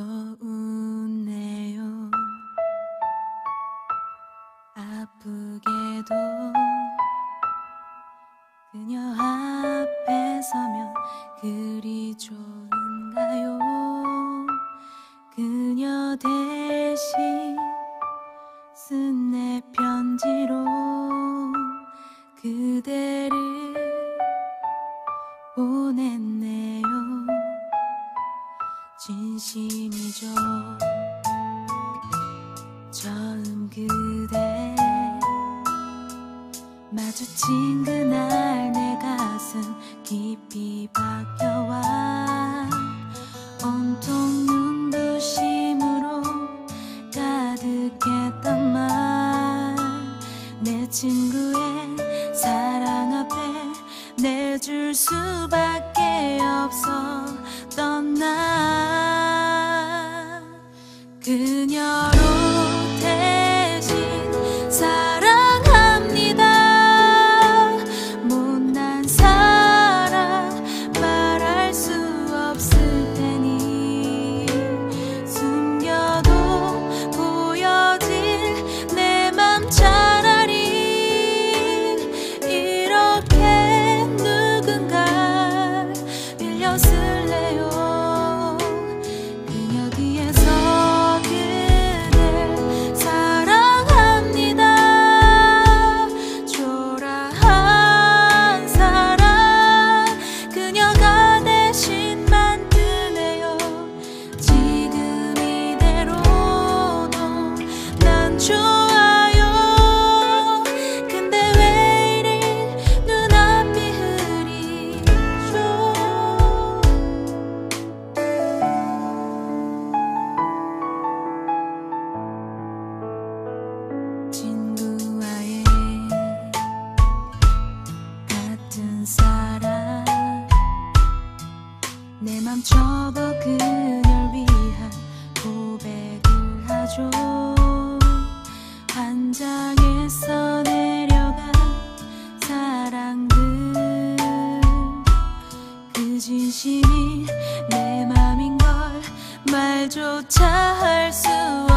또 웃네요. 아프게도 그녀 앞에 서면 그리 좋은가요? 그녀 대신 쓴 내 편지로 진심이죠. 처음 그대 마주친 그날 내 가슴 깊이 박혀와 온통 줄 수밖에 없었던 나. 그녀로 같은 사랑 내 맘 접어 그녀를 위한 고백을 하죠 한 장에서 내려간 사랑들 그 진심이 내 맘인 걸 말조차 할 수 없.